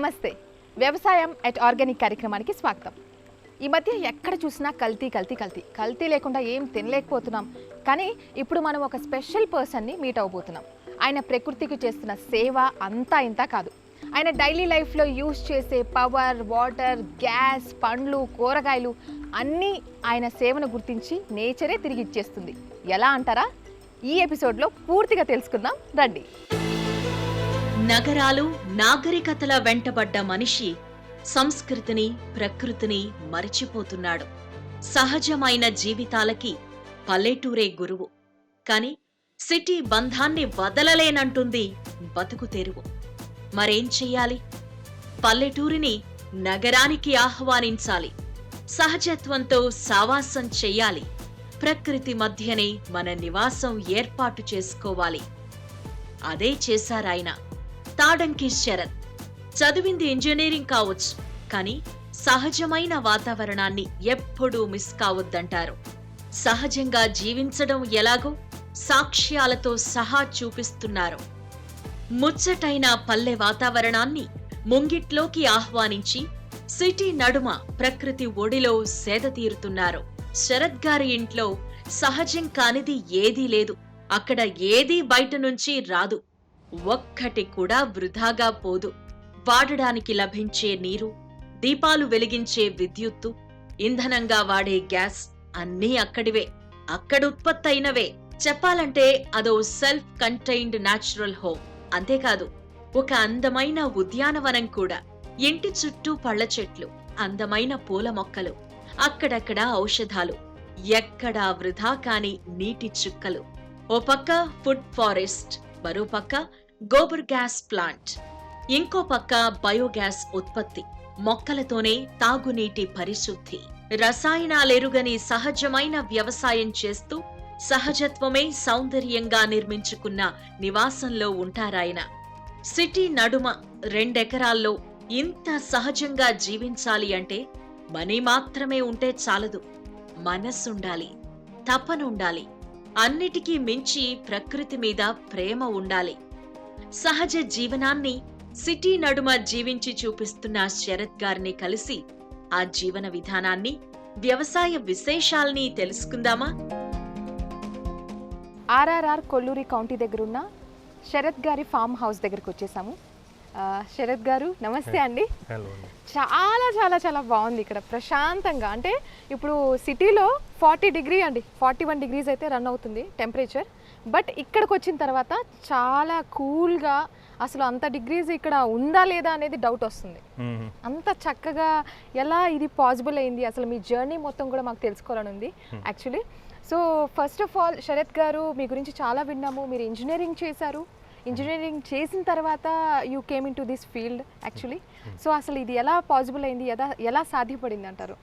నమస్తే. వ్యవసాయం at organic కార్యక్రమానికి స్వాగతం. ఈ మధ్య ఎక్కడ చూసినా కల్తీ కల్తీ కల్తీ. కల్తీ లేకుండా ఏం తినలేకపోతున్నాం. కానీ ఇప్పుడు మనం ఒక స్పెషల్ పర్సన్ని మీట్ అవ్వబోతున్నాం. ఆయన ప్రకృతికి చేస్తున్న సేవ అంతా ఇంత కాదు. ఆయన డైలీ లైఫ్లో యూజ్ చేసే పవర్ వాటర్ గ్యాస్ పండ్లు కూరగాయలు అన్నీ ఆయన సేవను గుర్తించి నేచరే తిరిగి ఇచ్చేస్తుంది. ఎలా అంటారా? ఈ ఎపిసోడ్లో పూర్తిగా తెలుసుకుందాం. రండి. నగరాలు నాగరికతల వెంటబడ్డ మనిషి సంస్కృతిని ప్రకృతిని మరిచిపోతున్నాడు. సహజమైన జీవితాలకి పల్లెటూరే గురువు. కాని సిటీ బంధాన్ని వదలలేనంటుంది బతుకు తెరువు. మరేం చెయ్యాలి? పల్లెటూరిని నగరానికి ఆహ్వానించాలి. సహజత్వంతో సావాసం చెయ్యాలి. ప్రకృతి మధ్యనే మన నివాసం ఏర్పాటు చేసుకోవాలి. అదే చేశారాయన. తాడంకి శరత్. చదివింది ఇంజనీరింగ్ కావచ్చు కానీ సహజమైన వాతావరణాన్ని ఎప్పుడూ మిస్ కావద్దంటారు. సహజంగా జీవించడం ఎలాగో సాక్ష్యాలతో సహా చూపిస్తున్నారు. ముచ్చటైన పల్లె వాతావరణాన్ని ముంగిట్లోకి ఆహ్వానించి సిటీ నడుమ ప్రకృతి ఒడిలో సేద తీరుతున్నారు. శరత్ గారి ఇంట్లో సహజం కానిది ఏదీ లేదు. అక్కడ ఏదీ బయట నుంచి రాదు. ఒక్కటి కూడా వృధాగా పోదు. వాడడానికి లభించే నీరు దీపాలు వెలిగించే విద్యుత్తు ఇంధనంగా వాడే గ్యాస్ అన్నీ అక్కడివే అక్కడ ఉత్పత్తైనవే. చెప్పాలంటే అదో సెల్ఫ్ కంటైన్డ్ న్యాచురల్ హోమ్. అంతేకాదు ఒక అందమైన ఉద్యానవనం కూడా. ఇంటి చుట్టూ పళ్ళ చెట్లు అందమైన పూల మొక్కలు అక్కడక్కడ ఔషధాలు. ఎక్కడా వృధా కాని నీటి చుక్కలు. ఓ పక్క ఫుడ్ ఫారెస్ట్ మరోపక్క గోబర్ గ్యాస్ ప్లాంట్. ఇంకో పక్క బయోగ్యాస్ ఉత్పత్తి. మొక్కలతోనే తాగునీటి పరిశుద్ధి. రసాయనాలెరుగని సహజమైన వ్యవసాయం చేస్తూ సహజత్వమే సౌందర్యంగా నిర్మించుకున్న నివాసంలో ఉంటారాయన సిటీ నడుమ రెండెకరాల్లో ఇంత సహజంగా జీవించాలి అంటే మనీ మాత్రమే ఉంటే చాలదు. మనస్సుండాలి తపనుండాలి. అన్నిటికీ మించి ప్రకృతి మీద ప్రేమ ఉండాలి. సహజ జీవనాన్ని సిటీ నడుమ జీవించి చూపిస్తున్న శరత్ గారిని కలిసి ఆ జీవన విధానాన్ని వ్యవసాయ విశేషాల్ని తెలుసుకుందామా? ఆర్ఆర్ఆర్ కొల్లూరి కౌంటీ దగ్గరున్న శరత్ గారి ఫామ్ హౌస్ దగ్గరకు వచ్చేసాము. శరత్ గారు నమస్తే అండి. చాలా చాలా చాలా బాగుంది ఇక్కడ. ప్రశాంతంగా అంటే ఇప్పుడు సిటీలో ఫార్టీ డిగ్రీ అండి. ఫార్టీ వన్ డిగ్రీస్ అయితే రన్ అవుతుంది టెంపరేచర్. బట్ ఇక్కడికి వచ్చిన తర్వాత చాలా కూల్గా అసలు అంత డిగ్రీస్ ఇక్కడ ఉందా లేదా అనేది డౌట్ వస్తుంది. అంత చక్కగా ఎలా ఇది పాసిబుల్ అయింది? అసలు మీ జర్నీ మొత్తం కూడా మాకు తెలుసుకోవాలని ఉంది actually. So first of all Sarath garu మీ గురించి చాలా విన్నాము. మీరు ఇంజనీరింగ్ చేశారు. ఇంజనీరింగ్ చేసిన తర్వాత you came into this field actually so అసలు ఇది ఎలా పాసిబుల్ అయింది? ఎలా ఎలా సాధ్యపడింది అంటారు?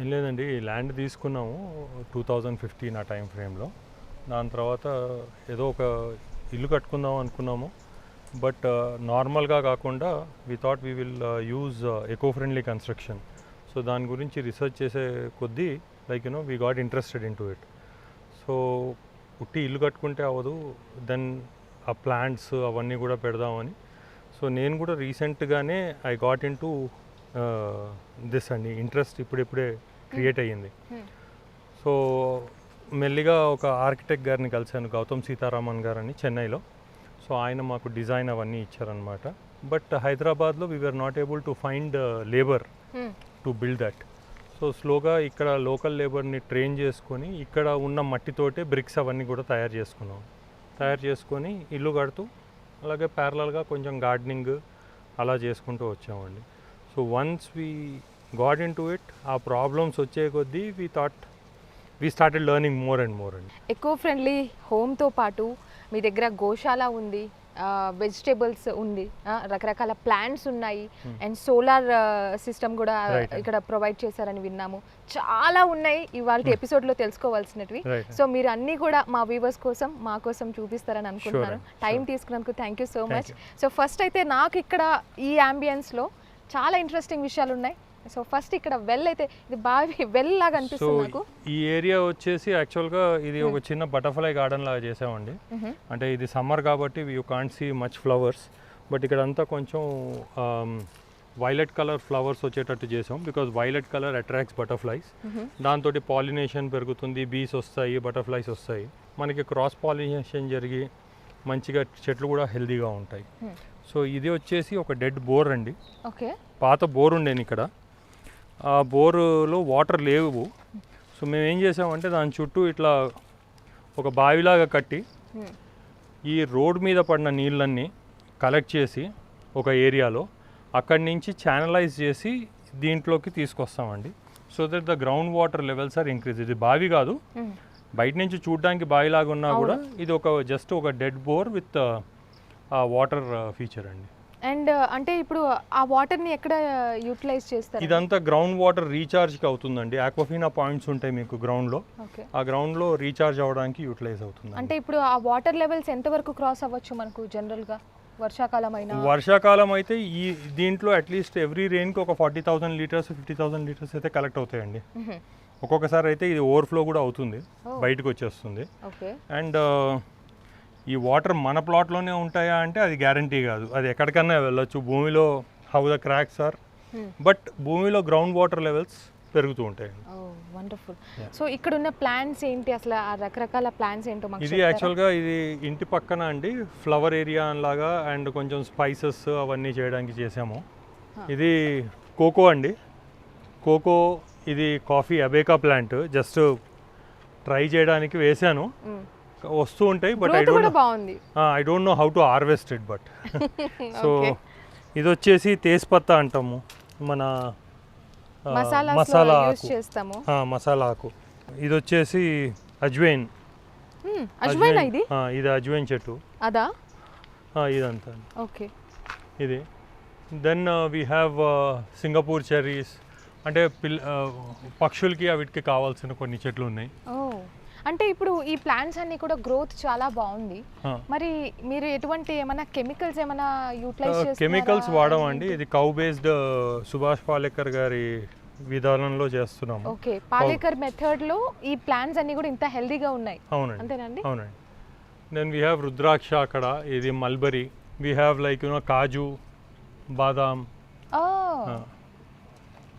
ఏం లేదండి ల్యాండ్ తీసుకున్నాము టూ థౌజండ్ ఫిఫ్టీన్ ఆ టైం ఫ్రేమ్లో దాని తర్వాత ఏదో ఒక ఇల్లు కట్టుకుందాం అనుకున్నాము. బట్ నార్మల్గా uh, కాకుండా we thought we will use eco friendly construction so దాని గురించి రీసెర్చ్ చేసే కొద్దీ like you know we got interested into it so పుట్టి ఇల్లు కట్టుకుంటే అవ్వదు. దెన్ ఆ ప్లాంట్స్ అవన్నీ కూడా పెడదామని. సో నేను కూడా రీసెంట్గానే I got in to this అండి. ఇంట్రెస్ట్ ఇప్పుడిప్పుడే క్రియేట్ అయ్యింది. Hmm. సో మెల్లిగా ఒక ఆర్కిటెక్ట్ గారిని కలిశాను గౌతమ్ సీతారామన్ గారని చెన్నైలో. సో ఆయన మాకు డిజైన్ అవన్నీ ఇచ్చారనమాట బట్ హైదరాబాద్లో we were not able to find labour Hmm. To build that so స్లోగా ఇక్కడ లోకల్ లేబర్ని ట్రైన్ చేసుకొని ఇక్కడ ఉన్న మట్టితోటే బ్రిక్స్ అవన్నీ కూడా తయారు చేసుకున్నాం. తయారు చేసుకొని ఇల్లు కడుతూ అలాగే ప్యారలల్గా కొంచెం గార్డెనింగ్ అలా చేసుకుంటూ వచ్చామండి. So once we got into it ఆ ప్రాబ్లమ్స్ వచ్చే కొద్దీ we thought we started learning more and more అండి. ఎకో ఫ్రెండ్లీ హోమ్తో పాటు మీ దగ్గర గోశాల ఉంది వెజిటేబుల్స్ ఉంది. రకరకాల ప్లాంట్స్ ఉన్నాయి. అండ్ సోలార్ సిస్టమ్ కూడా. ఇక్కడ ప్రొవైడ్ చేశారని విన్నాము. చాలా ఉన్నాయి. ఇవాళ ఎపిసోడ్లో తెలుసుకోవాల్సినవి Right. సో మీరు అన్నీ కూడా మా వ్యూవర్స్ కోసం మా కోసం చూపిస్తారని అనుకుంటున్నాను. టైం. తీసుకున్నందుకు thank you so much so first అయితే నాకు ఇక్కడ ఈ అంబియన్స్లో చాలా ఇంట్రెస్టింగ్ విషయాలు ఉన్నాయి. సో ఫస్ట్ ఇక్కడ వెల్ అయితే ఇది బాగా వెల్ లాగా అనిపిస్తుంది నాకు. ఈ ఏరియా వచ్చేసి యాక్చువల్గా ఇది ఒక చిన్న బటర్ఫ్లై గార్డెన్ లాగా చేసామండి. మ్హూ. అంటే ఇది సమ్మర్ కాబట్టి you can't see much flowers but ఇక్కడ అంతా కొంచెం వైలెట్ కలర్ ఫ్లవర్స్ వచ్చేటట్టు చేసాం because violet colour attracts butterflies దాంతో పాలినేషన్ పెరుగుతుంది బీస్ వస్తాయి బటర్ఫ్లైస్ వస్తాయి. మనకి క్రాస్ పాలినేషన్ జరిగి మంచిగా చెట్లు కూడా హెల్తీగా ఉంటాయి. Hmm. సో ఇది వచ్చేసి ఒక డెడ్ బోర్ అండి. ఓకే పాత బోర్ ఉండేది ఇక్కడ. ఆ బోరులో వాటర్ లేవు. సో మేము ఏం చేసామంటే దాని చుట్టూ ఇట్లా ఒక బావిలాగా కట్టి ఈ రోడ్ మీద పడిన నీళ్ళన్నీ కలెక్ట్ చేసి ఒక ఏరియాలో అక్కడి నుంచి ఛానలైజ్ చేసి దీంట్లోకి తీసుకొస్తామండి. So that the ground water levels are increase ఇది బావి కాదు. బయట నుంచి చూడడానికి బావిలాగా ఉన్నా కూడా ఇది ఒక జస్ట్ ఒక dead bore with water feature అండి. అండ్ అంటే ఇప్పుడు ఆ వాటర్ని ఎక్కడ యూటిలైజ్ చేస్తారు? ఇదంతా గ్రౌండ్ వాటర్ రీఛార్జ్కి అవుతుందండి. ఆక్వఫీనా పాయింట్స్ ఉంటాయి మీకు గ్రౌండ్లో. ఆ గ్రౌండ్లో రీఛార్జ్ అవ్వడానికి యూటిలైజ్ అవుతుంది అంటే ఇప్పుడు ఆ వాటర్ లెవెల్స్ ఎంతవరకు క్రాస్ అవ్వచ్చు మనకు జనరల్గా? వర్షాకాలం అయినా వర్షాకాలం అయితే ఈ దీంట్లో అట్లీస్ట్ ఎవ్రీ రెయిన్కి ఒక forty thousand litres fifty thousand litres అయితే కలెక్ట్ అవుతాయండి. ఒక్కొక్కసారి అయితే ఇది ఓవర్ఫ్లో కూడా అవుతుంది. బయటకు వచ్చేస్తుంది. అండ్ ఈ వాటర్ మన ప్లాట్లోనే ఉంటాయా అంటే అది గ్యారంటీ కాదు. అది ఎక్కడికన్నా వెళ్ళొచ్చు. భూమిలో how the cracks are Hmm. But భూమిలో గ్రౌండ్ వాటర్ లెవెల్స్ పెరుగుతూ ఉంటాయి. వండర్ఫుల్ సో ఇక్కడ ఉన్న ప్లాన్స్ ఏంటి? అసలు ఆ రకరకాల ప్లాన్స్ ఏంటో ఇది? యాక్చువల్గా ఇది ఇంటి పక్కన అండి ఫ్లవర్ ఏరియా లాగా అండ్ కొంచెం స్పైసెస్ అవన్నీ చేయడానికి చేసాము. ఇది కోకో అండి. కోకో ఇది coffee arabica plant just try చేయడానికి వేసాను. మ్. వస్తూ ఉంటాయి బట్ ఐ డోంట్ బాగుంది. I don't know how to harvest it but so ఇది వచ్చేసి తేజ్పత్తా అంటాము. మన మసాలా ఆకు. మసాలా ఆకు. ఇది వచ్చేసి అజ్వైన్ ఇది? ఇది అజ్వైన్ చెట్టు. అదా? ఇదంతా. ఓకే. ఇది. Then we have Singapore cherries అంటే పిల్ పక్షులకి వీటికి కావాల్సిన కొన్ని చెట్లు ఉన్నాయి. అంటే ఇప్పుడు ఈ ప్లాంట్స్ అన్ని కూడా గ్రోత్ చాలా బాగుంది. మరి మీరు ఎటువంటి ఏమైనా కెమికల్స్ ఏమైనా యూటిలైజ్ కెమికల్స్ వాడమండి. ఇది కౌ బేస్డ్ సుభాష్ పాలేకర్ గారి విధానంలో చేస్తున్నాము. ఓకే పాలేకర్ మెథడ్లో ఈ ప్లాంట్స్ అన్ని కూడా ఇంత హెల్దీగా ఉన్నాయి. అవునండి. అంతేనండి? అవునండి. దెన్ వీ హ్యావ్ రుద్రాక్ష అక్కడ ఇది mulberry we have like you know kaju badam.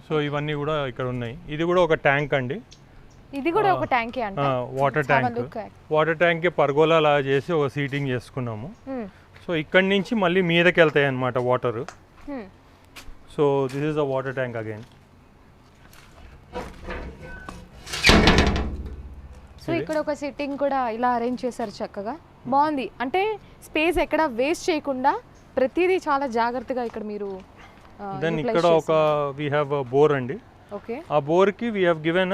So ఇవన్నీ కూడా ఇక్కడ ఉన్నాయి. ఇది కూడా ఒక ట్యాంక్ అండి. ఇది కూడా ఒక ట్యాంకే అంట. Water tank. వాటర్ ట్యాంక్కి పర్గోలా లాగా చేసి ఒక సీటింగ్ చేసుకున్నాము. సో ఇక్కడి నుంచి మళ్ళీ మీదకి వెళ్తాయి అన్నమాట water so this is the water tank again so ఇక్కడ ఒక సిట్టింగ్ కూడా ఇలా అరేంజ్ చేశారు చక్కగా. బాగుంది. అంటే స్పేస్ ఎక్కడ వేస్ట్ చేయకుండా ప్రతిదీ చాలా జాగ్రత్తగా ఇక్కడ మీరు దెన్ ఇక్కడ ఒక వీ హ్యావ్ బోర్ అండి. ఓకే. ఆ బోర్కి we have given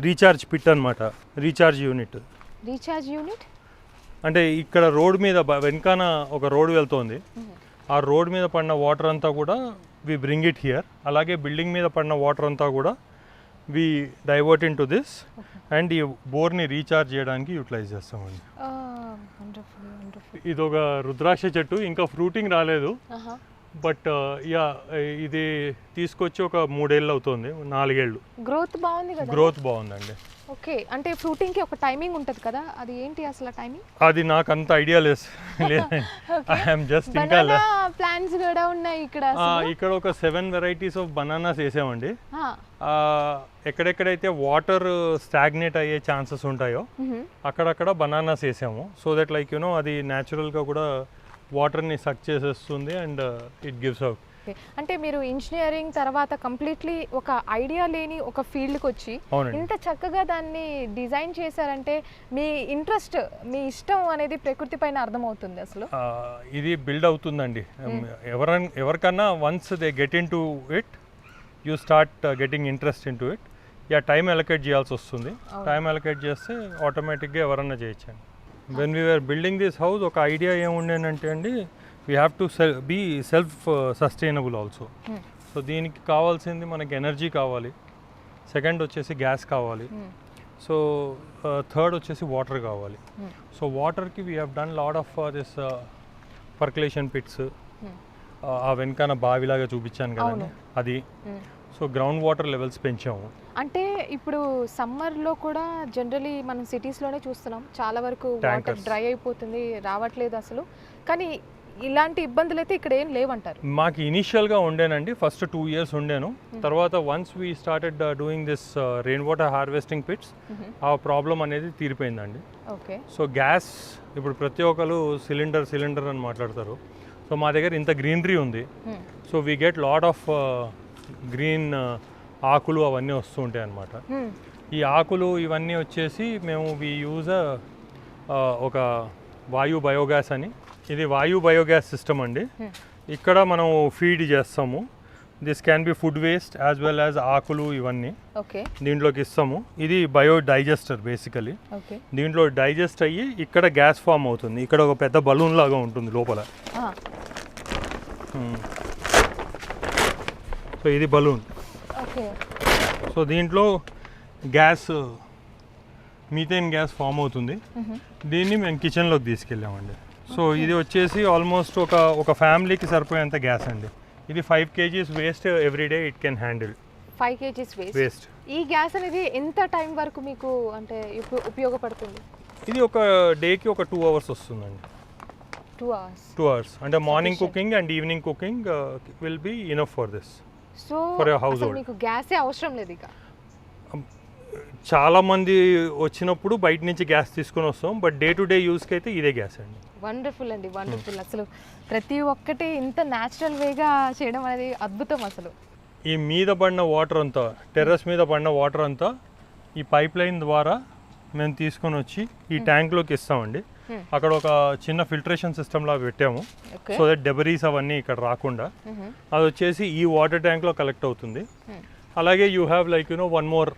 recharge pit అనమాట రీఛార్జ్ యూనిట్. Recharge unit? అంటే ఇక్కడ రోడ్ మీద బ- వెనకాన ఒక రోడ్ వెళ్తోంది. ఆ రోడ్ మీద పడిన వాటర్ అంతా కూడా వి బ్రింగ్ ఇట్ హియర్. అలాగే బిల్డింగ్ మీద పడిన వాటర్ అంతా కూడా we divert into this and ఈ బోర్ని రీఛార్జ్ చేయడానికి యూటిలైజ్ చేస్తామండి. Wonderful wonderful. ఇది ఒక రుద్రాక్ష చెట్టు ఇంకా ఫ్రూటింగ్ రాలేదు. బట్ యా ఇది తీసుకొచ్చి ఒక మూడేళ్ళు అవుతుంది నాలుగేళ్ళు. గ్రోత్ బాగుంది కదా? గ్రోత్ బాగుందండి. ఓకే అంటే ఫ్రూటింగ్కి ఒక టైమింగ్ ఉంటుంది కదా? అది ఏంటి అసలు టైమింగ్ అది నాకు అంత ఐడియా లేదు. ఐఎమ్ జస్ట్ ఇంకా ప్లాంట్స్ కూడా ఉన్నాయి ఇక్కడ. ఇక్కడ ఒక సెవెన్ వెరైటీస్ ఆఫ్ బనానాస్ వేసామండి. ఎక్కడెక్కడైతే వాటర్ స్టాగ్నేట్ అయ్యే ఛాన్సెస్ ఉంటాయో. అక్కడక్కడ బనానాస్ వేసాము. సో దట్ లైక్ యూనో అది న్యాచురల్గా కూడా వాటర్ని సక్ చేసేస్తుంది అండ్ ఇట్ గివ్స్ అవుట్. అంటే మీరు ఇంజనీరింగ్ తర్వాత కంప్లీట్లీ ఒక ఐడియా లేని ఒక ఫీల్డ్కి వచ్చి ఇంత చక్కగా దాన్ని డిజైన్ చేశారంటే మీ ఇంట్రెస్ట్ మీ ఇష్టం అనేది ప్రకృతి పైన అర్థమవుతుంది అసలు? ఇది బిల్డ్ అవుతుందండి. ఎవర ఎవరికన్నా once they get into it you start getting interest into it yeah time allocate చేయాల్సి వస్తుంది. టైం అలొకేట్ చేస్తే ఆటోమేటిక్గా ఎవరన్నా చేయొచ్చండి. When we are building this house ఒక ఐడియా ఏముండేనంటే అండి we have to sell be self sustainable also Hmm. So దీనికి కావాల్సింది మనకి ఎనర్జీ కావాలి సెకండ్ వచ్చేసి గ్యాస్ కావాలి Hmm. సో థర్డ్ వచ్చేసి వాటర్ కావాలి Hmm. సో వాటర్కి we have done lot of this percolation pits Hmm. ఆ వెనకాన బావిలాగా చూపించాను కదండి అది Hmm. So ground water levels పెంచాము. అంటే ఇప్పుడు సమ్మర్లో కూడా జనరలీ మనం సిటీస్లోనే చూస్తున్నాం. చాలా వరకు వాటర్. డ్రై అయిపోతుంది రావట్లేదు అసలు. కానీ ఇలాంటి ఇబ్బందులు అయితే ఇక్కడ ఏం లేవంటారు? మాకు ఇనీషియల్గా ఉండేనండి. ఫస్ట్ టూ ఇయర్స్ ఉండాను. తర్వాత once we started doing this rain water harvesting pits ఆ ప్రాబ్లం అనేది తీరిపోయిందండి. ఓకే. సో గ్యాస్ ఇప్పుడు ప్రతి ఒక్కరు సిలిండర్ సిలిండర్ అని మాట్లాడతారు. సో మా దగ్గర ఇంత గ్రీనరీ ఉంది. So we get lot of green ఆకులు అవన్నీ వస్తూ ఉంటాయి అన్నమాట. ఈ ఆకులు ఇవన్నీ వచ్చేసి మేము వి యూజ్ ఒక వాయు బయోగ్యాస్ అని. ఇది వాయు బయోగ్యాస్ సిస్టమ్ అండి. ఇక్కడ మనం ఫీడ్ చేస్తాము. This can be food waste as well as ఆకులు ఇవన్నీ. దీంట్లోకి ఇస్తాము. ఇది బయో డైజెస్టర్ బేసికలీ దీంట్లో డైజెస్ట్ అయ్యి ఇక్కడ గ్యాస్ ఫామ్ అవుతుంది. ఇక్కడ ఒక పెద్ద బలూన్ లాగా ఉంటుంది లోపల. సో ఇది బలూన్. సో దీంట్లో గ్యాస్ మీథేన్ గ్యాస్ ఫామ్ అవుతుంది. దీన్ని మేము కిచెన్లోకి తీసుకెళ్ళామండి. సో ఇది వచ్చేసి ఆల్మోస్ట్ ఒక ఒక ఫ్యామిలీకి సరిపోయేంత గ్యాస్ అండి. ఇది five KGs waste everyday it can handle. Five KGs waste. ఈ గ్యాస్ అనేది ఎంత టైం వరకు మీకు అంటే ఉప- ఉపయోగపడుతుంది? ఇది ఒక డేకి ఒక టూ అవర్స్ వస్తుందండి. Two hours. Two hours. అంటే morning. Cooking and evening cooking will be enough for this so అసలు. మీకు గ్యాసే అవసరం లేదు ఇక. చాలా మంది వచ్చినప్పుడు బయట నుంచి గ్యాస్ తీసుకొని వస్తాం బట్ డే టు డే యూస్కి అయితే ఇదే గ్యాస్ అండి. వండర్ఫుల్ అండి వండర్ఫుల్ అసలు ప్రతి ఒక్కటి ఇంత న్యాచురల్ వేగా చేయడం అనేది అద్భుతం అసలు. ఈ మీద పడిన వాటర్ అంతా టెర్రస్ మీద పడిన వాటర్ అంతా ఈ పైప్ లైన్ ద్వారా మేము తీసుకొని వచ్చి ఈ ట్యాంక్లోకి ఇస్తామండి. Hmm. అక్కడ ఒక చిన్న ఫిల్టరేషన్ సిస్టమ్ లా పెట్టాము. సో దట్ డెబరీస్ అవన్నీ ఇక్కడ రాకుండా అది వచ్చేసి ఈ వాటర్ ట్యాంక్లో కలెక్ట్ అవుతుంది. అలాగే you have like you know one more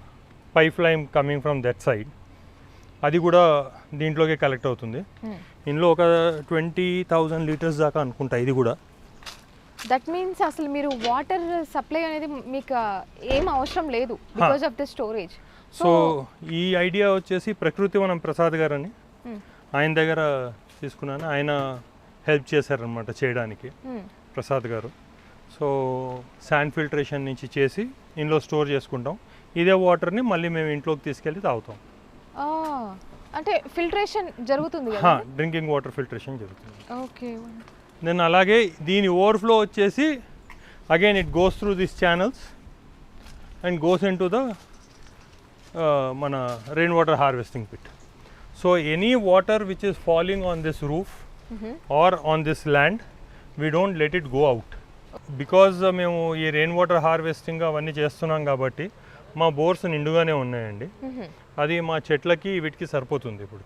pipe line coming from that side అది కూడా దీంట్లోకి కలెక్ట్ అవుతుంది. ఇందులో ఒక ట్వంటీ థౌజండ్ లీటర్స్ దాకా అనుకుంటా ఇది కూడా. దట్ మీన్స్ అసలు మీరు వాటర్ సప్లై అనేది మీకు ఏం అవసరం లేదు because of the storage so ఈ ఐడియా వచ్చేసి ప్రకృతి వనం ప్రసాద్ గారు అని ఆయన దగ్గర తీసుకున్నాను. ఆయన హెల్ప్ చేశారనమాట చేయడానికి. ప్రసాద్ గారు. సో శాండ్ ఫిల్టరేషన్ నుంచి చేసి ఇంట్లో స్టోర్ చేసుకుంటాం. ఇదే వాటర్ని మళ్ళీ మేము ఇంట్లోకి తీసుకెళ్ళి తాగుతాం. అంటే ఫిల్టరేషన్ జరుగుతుంది డ్రింకింగ్ వాటర్ ఫిల్టరేషన్ జరుగుతుంది. ఓకే. దెన్ అలాగే దీని ఓవర్ఫ్లో వచ్చేసి again it goes through this channels and goes into the మన rain water harvesting pit so any water which is following on this roof or on this land we don't let it go out because మేము ఈ rain water harvesting అవన్నీ చేస్తున్నాం కాబట్టి మా bores నిండుగానే ఉన్నాయండి. అది మా చెట్లకి వీటికి సరిపోతుంది ఇప్పుడు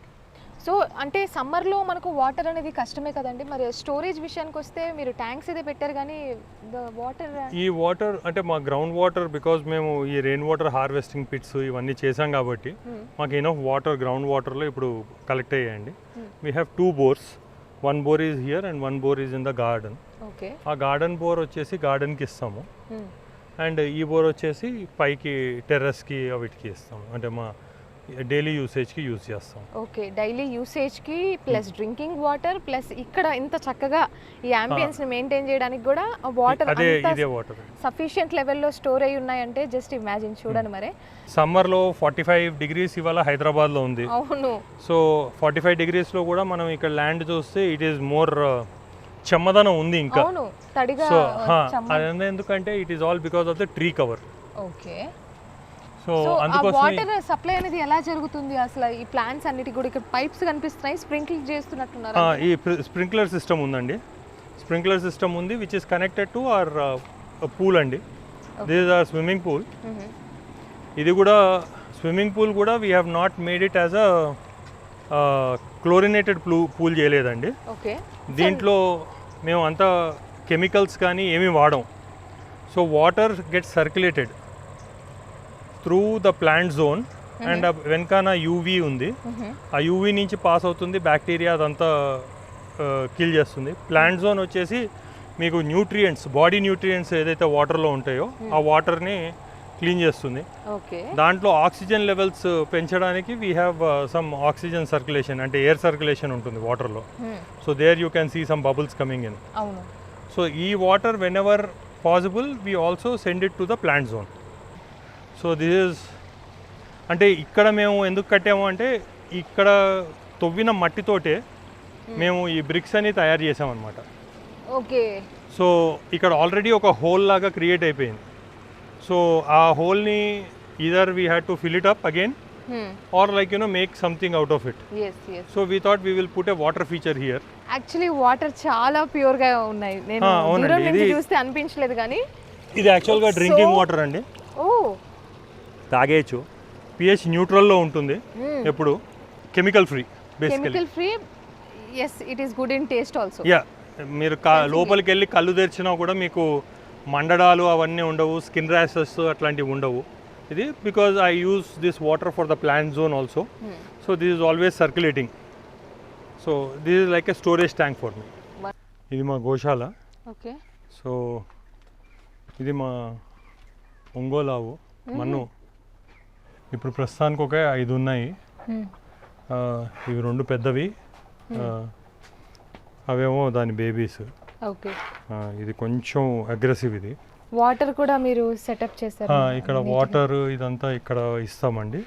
సో అంటే సమ్మర్లో మనకు వాటర్ అనేది కష్టమే కదండి. మరి స్టోరేజ్ విషయానికి వస్తే మీరు ట్యాంక్స్ అయితే పెట్టారు కానీ వాటర్ ఈ వాటర్ అంటే మా గ్రౌండ్ వాటర్ బికాజ్ మేము ఈ రెయిన్ వాటర్ హార్వెస్టింగ్ పిట్స్ ఇవన్నీ చేసాం కాబట్టి మాకు ఎనఫ్ వాటర్ గ్రౌండ్ వాటర్లో ఇప్పుడు కలెక్ట్ అయ్యాయండి. We have two bores one bore is here and one bore is in the garden okay. ఆ గార్డెన్ బోర్ వచ్చేసి గార్డెన్కి ఇస్తాము. అండ్ ఈ బోర్ వచ్చేసి పైకి టెర్రస్కి వీటికి ఇస్తాము. అంటే మా డైలీ యూసేజ్కి యూజ్ చేస్తాం. ఓకే డైలీ యూసేజ్కి ప్లస్ డ్రింకింగ్ వాటర్ ప్లస్ ఇక్కడ ఇంత చక్కగా ఈ ని మెయింటైన్ చేయడానికి కూడా వాటర్ అదే ఇదే వాటర్ సఫిషియంట్ లెవెల్లో స్టోర్ అయి ఉన్నాయంటే జస్ట్ ఇమాజిన్ చూడండి మరి. సమ్మర్లో ఫార్టీ ఫైవ్ డిగ్రీస్ ఇవాళ హైదరాబాద్లో ఉంది. అవును. సో ఫార్టీ ఫైవ్ డిగ్రీస్లో కూడా మనం ఇక్కడ ల్యాండ్ చూస్తే ఇట్ ఈస్ మోర్ చెమ్మదనం ఉంది ఇంకా. అవును తడిగా సో ఎందుకంటే it is all because of the tree cover okay. So water supply అనేది ఎలా జరుగుతుంది? అసలు ఈ ప్లాంట్స్ అన్నిటికి కూడా ఇక్కడ పైప్స్ కనిపిస్తున్నాయి. స్ప్రింకిల్ చేస్తున్నట్టున్నారు ఈ స్ప్రింక్లర్ సిస్టమ్ ఉందండి. స్ప్రింక్లర్ సిస్టమ్ ఉంది which is connected to our pool అండి. దిస్ అవర్ స్విమ్మింగ్ పూల్ ఇది కూడా స్విమ్మింగ్ పూల్ కూడా we have not made it as a chlorinated pool pool చేయలేదండి. ఓకే దీంట్లో మేము అంతా కెమికల్స్ కానీ ఏమీ వాడం. So water get circulated through the plant zone and వెనకాన UV ఉంది. ఆ యూవీ నుంచి పాస్ అవుతుంది బ్యాక్టీరియా అదంతా కిల్ చేస్తుంది. ప్లాంట్ జోన్ వచ్చేసి మీకు న్యూట్రియంట్స్ బాడీ న్యూట్రియంట్స్ ఏదైతే వాటర్లో ఉంటాయో ఆ వాటర్ని క్లీన్ చేస్తుంది. దాంట్లో ఆక్సిజన్ లెవెల్స్ పెంచడానికి we have some oxygen circulation అంటే ఎయిర్ సర్క్యులేషన్ ఉంటుంది వాటర్లో so there you can see some bubbles coming in so ఈ water whenever possible we also send it to the plant zone so this is అంటే ఇక్కడ మేము ఎందుకు కట్టాము అంటే ఇక్కడ తవ్విన మట్టితోటే మేము ఈ బ్రిక్స్ అని తయారు చేసామన్నమాట. ఓకే. సో ఇక్కడ ఆల్రెడీ ఒక హోల్ లాగా క్రియేట్ అయిపోయింది. సో ఆ హోల్ని either we had to fill it up again or like you know make something out of it so we thought we will put a water feature here actually water చాలా ప్యూర్గా ఉన్నాయి. నేను అవునండి, దూరం నుంచి చూస్తే అనిపించలేదు కానీ ఇది యాక్చువల్గా డ్రింకింగ్ So- వాటర్ అండి. ఓ తాగేయచ్చు. పిహెచ్ న్యూట్రల్లో ఉంటుంది. ఎప్పుడు? Chemical free basically chemical free yes it is good in taste also yeah మీరు లోపలికి వెళ్ళి కళ్ళు తెరిచినా కూడా మీకు మండడాలు అవన్నీ ఉండవు స్కిన్ ర్యాషెస్ అట్లాంటివి ఉండవు. ఇది because I use this water for the plant zone also so this is always circulating so this is like a storage tank for me ఇది మా గోశాల. ఓకే సో ఇది మా ఒంగోలావు మన్ను. ఇప్పుడు ప్రస్తుతానికి ఒక ఐదు ఉన్నాయి ఇవి రెండు పెద్దవి. అవేమో దాని బేబీస్. ఓకే. ఇది కొంచెం అగ్రెసివ్ ఇది. వాటర్ కూడా మీరు సెటప్ చేశారు. ఆ, ఇక్కడ వాటర్ ఇదంతా ఇక్కడ ఇస్తామండి.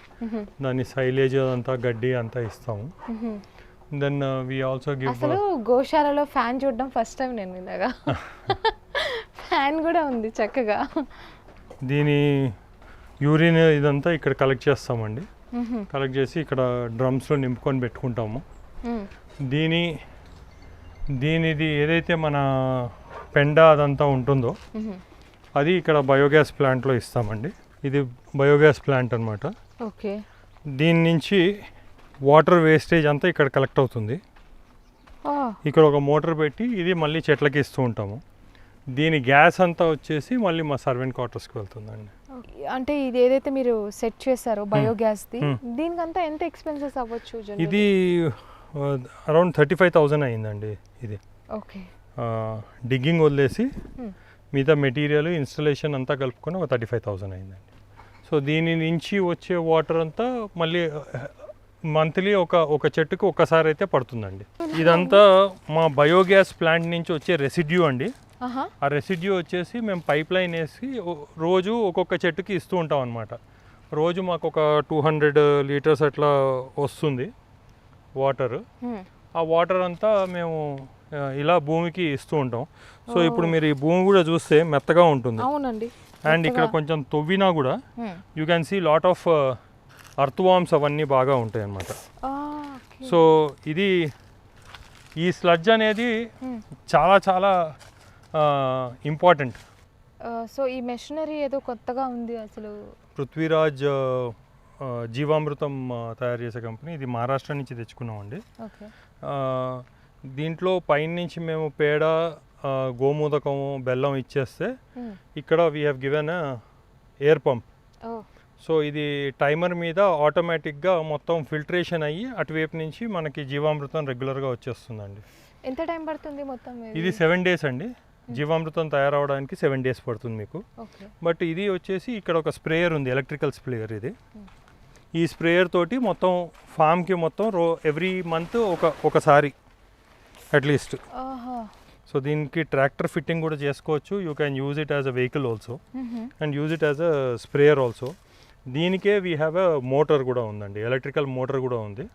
దాని సైలేజ్ అదంతా గడ్డి అంతా ఇస్తాము. దెన్ వి ఆల్సో గివ్ అసలు గోశాలలో ఫ్యాన్ చూడడం ఫస్ట్ టైం నేను ఇలాగా ఫ్యాన్ కూడా ఉంది చక్కగా. దీని యూరిన్ ఇదంతా ఇక్కడ కలెక్ట్ చేస్తామండి. కలెక్ట్ చేసి ఇక్కడ డ్రమ్స్లో నింపుకొని పెట్టుకుంటాము. దీని దీనిది ఏదైతే మన పెండ అదంతా ఉంటుందో అది ఇక్కడ బయోగ్యాస్ ప్లాంట్లో ఇస్తామండి. ఇది బయోగ్యాస్ ప్లాంట్ అన్నమాట. ఓకే. దీని నుంచి వాటర్ వేస్టేజ్ అంతా ఇక్కడ కలెక్ట్ అవుతుంది. ఇక్కడ ఒక మోటార్ పెట్టి ఇది మళ్ళీ చెట్లకి ఇస్తూ ఉంటాము. దీని గ్యాస్ అంతా వచ్చేసి మళ్ళీ మా సర్వెంట్ క్వార్టర్స్కి వెళ్తుందండి. అంటే ఇది ఏదైతే మీరు సెట్ చేశారో బయోగ్యాస్ ది దీనికంతా ఎంత ఎక్స్పెన్సెస్ అవ్వచ్చు ఇది అరౌండ్ థర్టీ ఫైవ్ థౌజండ్ అయిందండి ఇది. ఓకే. డిగ్గింగ్ వదిలేసి Hmm. మిగతా మెటీరియల్ ఇన్స్టలేషన్ అంతా కలుపుకొని ఒక థర్టీ ఫైవ్ థౌజండ్ అయిందండి సో దీని నుంచి వచ్చే వాటర్ అంతా మళ్ళీ మంత్లీ ఒక ఒక చెట్టుకు ఒక్కసారి అయితే పడుతుందండి. ఇదంతా మా బయోగ్యాస్ ప్లాంట్ నుంచి వచ్చే రెసిడ్యూ అండి. ఆ రెసిడ్యూ వచ్చేసి మేము పైప్ లైన్ వేసి రోజు ఒక్కొక్క చెట్టుకి ఇస్తూ ఉంటాం అనమాట రోజు మాకు ఒక టూ హండ్రెడ్ లీటర్స్ అట్లా వస్తుంది వాటర్. ఆ వాటర్ అంతా మేము ఇలా భూమికి ఇస్తూ ఉంటాం. సో ఇప్పుడు మీరు ఈ భూమి కూడా చూస్తే మెత్తగా ఉంటుంది. అవునండి. అండ్ ఇక్కడ కొంచెం తవ్వినా కూడా. You can see lot of earthworms అవన్నీ బాగా ఉంటాయి అన్నమాట. సో ఇది ఈ స్లడ్జ్ అనేది. చాలా చాలా ఇంపార్టెంట్ సో ఈ మెషినరీ ఏదో కొత్తగా ఉంది అసలు. పృథ్వీరాజ్ జీవామృతం తయారు చేసే కంపెనీ ఇది మహారాష్ట్ర నుంచి తెచ్చుకున్నామండి. దీంట్లో పైన నుంచి మేము పేడ ఆ, గోమూదకము బెల్లం ఇచ్చేస్తే ఇక్కడ we have given air pump so ఇది టైమర్ మీద ఆటోమేటిక్గా మొత్తం ఫిల్టరేషన్ అయ్యి అటువైపు నుంచి మనకి జీవామృతం రెగ్యులర్గా వచ్చేస్తుందండి. ఎంత టైం పడుతుంది మొత్తం ఇది? సెవెన్ డేస్ అండి. జీవామృతం తయారవడానికి సెవెన్ డేస్ పడుతుంది మీకు. బట్ ఇది వచ్చేసి ఇక్కడ ఒక స్ప్రేయర్ ఉంది ఎలక్ట్రికల్ స్ప్రేయర్ ఇది. ఈ స్ప్రేయర్ తోటి మొత్తం ఫామ్కి మొత్తం రో ఎవ్రీ మంత్ ఒక ఒకసారి అట్లీస్ట్ సో దీనికి ట్రాక్టర్ ఫిట్టింగ్ కూడా చేసుకోవచ్చు. You can use it as a vehicle also. And use it as a sprayer also. దీనికే వీ హ్యావ్ అ మోటార్ కూడా ఉందండి ఎలక్ట్రికల్ మోటార్ కూడా ఉంది.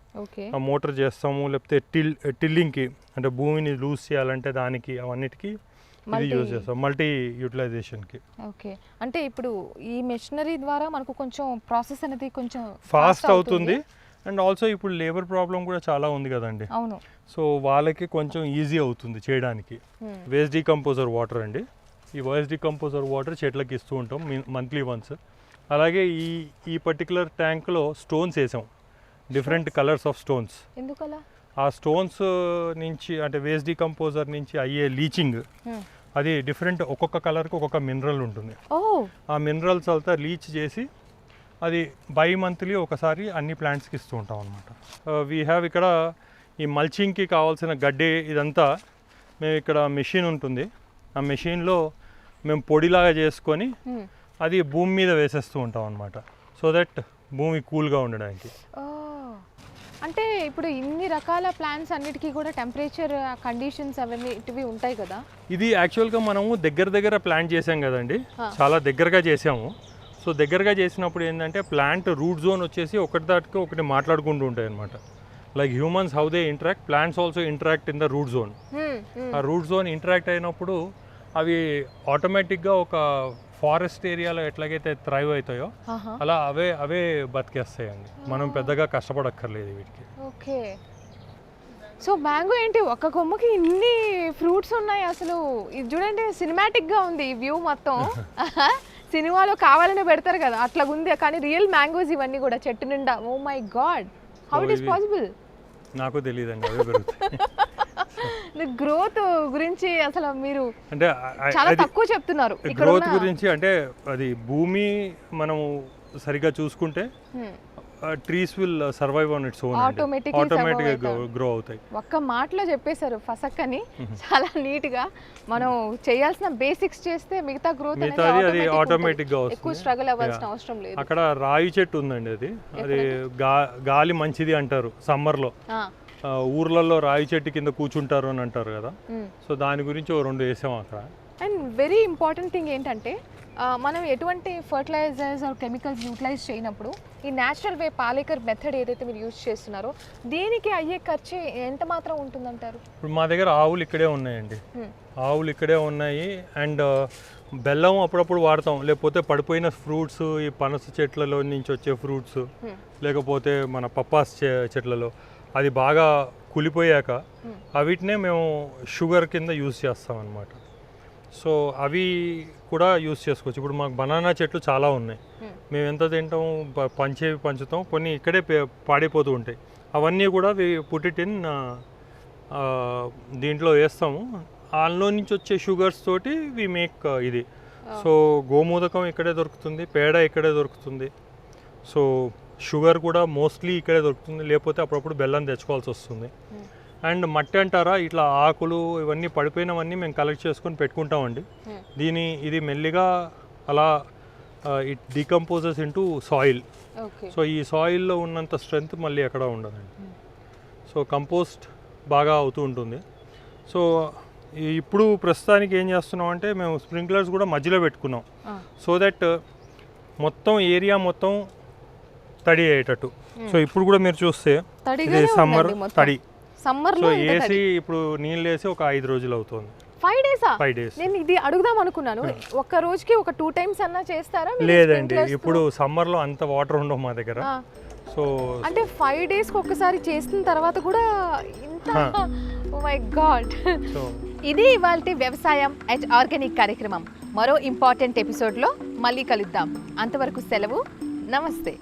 ఆ మోటార్ చేస్తాము లేకపోతే టిల్ టిల్లింగ్కి అంటే భూమిని లూజ్ చేయాలంటే దానికి అవన్నిటికీ ఇది యూజ్ చేస్తాం. మల్టీ యూటిలైజేషన్కి ఓకే. అంటే ఇప్పుడు ఈ మెషినరీ ద్వారా మనకు కొంచెం ప్రాసెస్ అనేది కొంచెం ఫాస్ట్ అవుతుంది. అండ్ ఆల్సో ఇప్పుడు లేబర్ ప్రాబ్లం కూడా చాలా ఉంది కదండి. అవును. సో వాళ్ళకి కొంచెం ఈజీ అవుతుంది చేయడానికి. వేస్ట్ డీకంపోజర్ వాటర్ అండి. ఈ వేస్ట్ డీకంపోజర్ వాటర్ చెట్లకి ఇస్తూ ఉంటాం మంత్లీ వన్స్ అలాగే ఈ ఈ పర్టికులర్ ట్యాంక్లో స్టోన్స్ వేసాం. డిఫరెంట్ కలర్స్ ఆఫ్ స్టోన్స్ ఎందుకలా? ఆ స్టోన్స్ నుంచి అంటే వేస్ట్ డీకంపోజర్ నుంచి అయ్యే లీచింగ్ Hmm. అది డిఫరెంట్ ఒక్కొక్క కలర్కి ఒక్కొక్క మినరల్ ఉంటుంది. ఓ ఆ మినరల్స్ అంతా లీచ్ చేసి అది బై మంత్లీ ఒకసారి అన్ని ప్లాంట్స్కి ఇస్తూ ఉంటాం అనమాట వీ హ్యావ్ ఇక్కడ ఈ మల్చింగ్కి కావాల్సిన గడ్డి ఇదంతా మేము ఇక్కడ మెషిన్ ఉంటుంది. ఆ మెషిన్లో మేము పొడిలాగా చేసుకొని Hmm. అది భూమి మీద వేసేస్తూ ఉంటాం అనమాట సో దట్ భూమి కూల్గా ఉండడానికి. ఓ అంటే ఇప్పుడు ఇన్ని రకాల ప్లాంట్స్ అన్నిటికీ కూడా టెంపరేచర్ కండిషన్స్ అవన్నీ ఇటువి ఉంటాయి కదా? ఇది యాక్చువల్గా మనము దగ్గర దగ్గర ప్లాంట్ చేసాం కదండి. చాలా దగ్గరగా చేసాము. సో దగ్గరగా చేసినప్పుడు ఏంటంటే ప్లాంట్ రూట్ జోన్ వచ్చేసి ఒకటి దాటికి ఒకటి మాట్లాడుకుంటూ ఉంటాయి అనమాట like humans how they interact plants also interact in the root zone. ఆ రూట్ జోన్ ఇంటరాక్ట్ అయినప్పుడు అవి ఆటోమేటిక్గా ఒక ఫారెస్ట్ ఏరియాలో ఎట్లాగైతే థ్రైవ్ అవుతాయో. అలా అవే అవే బతికేస్తాయండి. మనం పెద్దగా కష్టపడక్కర్లేదు వీటికి. ఓకే. సో మ్యాంగో ఏంటి? ఒక కొమ్మకి ఇన్ని ఫ్రూట్స్ ఉన్నాయి అసలు. ఇది చూడండి సినిమాటిక్గా ఉంది ఈ వ్యూ మొత్తం. సినిమాలో కావాలని పెడతారు కదా అట్లా ఉంది. కానీ రియల్ మ్యాంగోస్ ఇవన్నీ కూడా చెట్టు నిండా. Oh my god how it ఇవి- పాసిబుల్ నాకు తెలియదండి అవే పెరుగుతాయి. గ్రోత్ గురించి అసలు మీరు అంటే చాలా తక్కువ చెప్తున్నారు. గ్రోత్ గురించి అంటే అది భూమి మనము సరిగ్గా చూసుకుంటే. Trees will survive on its own ఆటోమేటిక్గా అవుతాయి. గ్రో అవుతాయి. ఒక్క మాటలో చెప్పేశారు ఫసక్కని. చాలా నీట్గా మనం చేయాల్సిన బేసిక్స్ చేస్తే మిగతా గ్రోత్ మిగతాది అది ఆటోమేటిక్గా ఎక్కువ వస్తుంది స్ట్రగుల్ అవ్వాల్సిన. అవసరం లేదు. అక్కడ రాయి చెట్టు ఉందండి అది. అది గా గాలి మంచిది అంటారు సమ్మర్లో. ఆ, ఊర్లలో రాయి చెట్టు కింద కూర్చుంటారు అని అంటారు కదా. సో దాని గురించి ఓ రెండు వేసాం అక్కడ. అండ్ వెరీ ఇంపార్టెంట్ థింగ్ ఏంటంటే మనం ఎటువంటి ఫర్టిలైజర్స్ ఆర్ కెమికల్స్ యూటిలైజ్ చేయనప్పుడు ఈ న్యాచురల్ వే పాలేకర్ మెథడ్ ఏదైతే మీరు యూజ్ చేస్తున్నారో దీనికి అయ్యే ఖర్చు ఎంత మాత్రం ఉంటుందంటారు? ఇప్పుడు మా దగ్గర ఆవులు ఇక్కడే ఉన్నాయండి. ఆవులు ఇక్కడే ఉన్నాయి. అండ్ బెల్లం అప్పుడప్పుడు వాడతాం. లేకపోతే పడిపోయిన ఫ్రూట్స్ ఈ పనస చెట్లలో నుంచి వచ్చే ఫ్రూట్స్. లేకపోతే మన పప్పాస్ చె- చెట్లలో. అది బాగా కులిపోయాక Hmm. అవిటినే మేము షుగర్ కింద యూజ్ చేస్తాం అనమాట సో అవి కూడా యూజ్ చేసుకోవచ్చు. ఇప్పుడు మాకు బనానా చెట్లు చాలా ఉన్నాయి. Hmm. మేము ఎంత తింటాం పంచేవి పంచుతాం కొన్ని ఇక్కడే పాడైపోతూ ఉంటాయి. అవన్నీ కూడా పుట్ ఇట్ ఇన్ దీంట్లో వేస్తాము. అందులో నుంచి వచ్చే షుగర్స్ తోటి వి మేక్ ఇది. సో గోమూదకం ఇక్కడే దొరుకుతుంది పేడ ఇక్కడే దొరుకుతుంది. సో షుగర్ కూడా మోస్ట్లీ ఇక్కడే దొరుకుతుంది. లేకపోతే అప్పుడప్పుడు బెల్లం తెచ్చుకోవాల్సి వస్తుంది. Hmm. అండ్ మట్టి అంటారా? ఇట్లా ఆకులు ఇవన్నీ పడిపోయినవన్నీ మేము కలెక్ట్ చేసుకొని పెట్టుకుంటామండి. Hmm. దీని ఇది మెల్లిగా అలా it decomposes into soil. So ఈ సాయిల్లో ఉన్నంత స్ట్రెంగ్త్ మళ్ళీ ఎక్కడ ఉండదండి. సో కంపోస్ట్ బాగా అవుతూ ఉంటుంది. సో ఇప్పుడు ప్రస్తుతానికి ఏం చేస్తున్నాం అంటే మేము స్ప్రింక్లర్స్ కూడా మధ్యలో పెట్టుకున్నాం. సో దట్ మొత్తం ఏరియా మొత్తం తడి అయ్యేటట్టు. సో ఇప్పుడు కూడా మీరు చూస్తే ఇది సమ్మర్. తడి. సమ్మర్ సో లో వేసి ఇప్పుడు నీళ్ళు వేసి ఒక ఐదు రోజులు అవుతుంది. ఫైవ్ డేసా? Five days. నేను ఇది అడుగుదాం అనుకున్నాను. ఒక్క రోజుకి ఒక టూ టైమ్స్ అన్నా చేస్తారా? లేదండి? ఇప్పుడు సమ్మర్లో అంత వాటర్ ఉండవు మా దగ్గర. సో అంటే ఫైవ్ డేస్కి ఒక్కసారి చేసిన తర్వాత కూడా ఇంత మై గాడ్ సో ఇది ఇవాళ వ్యవసాయం అట్ ఆర్గానిక్ కార్యక్రమం. మరో ఇంపార్టెంట్ ఎపిసోడ్లో మళ్ళీ కలుద్దాం. అంతవరకు సెలవు. నమస్తే.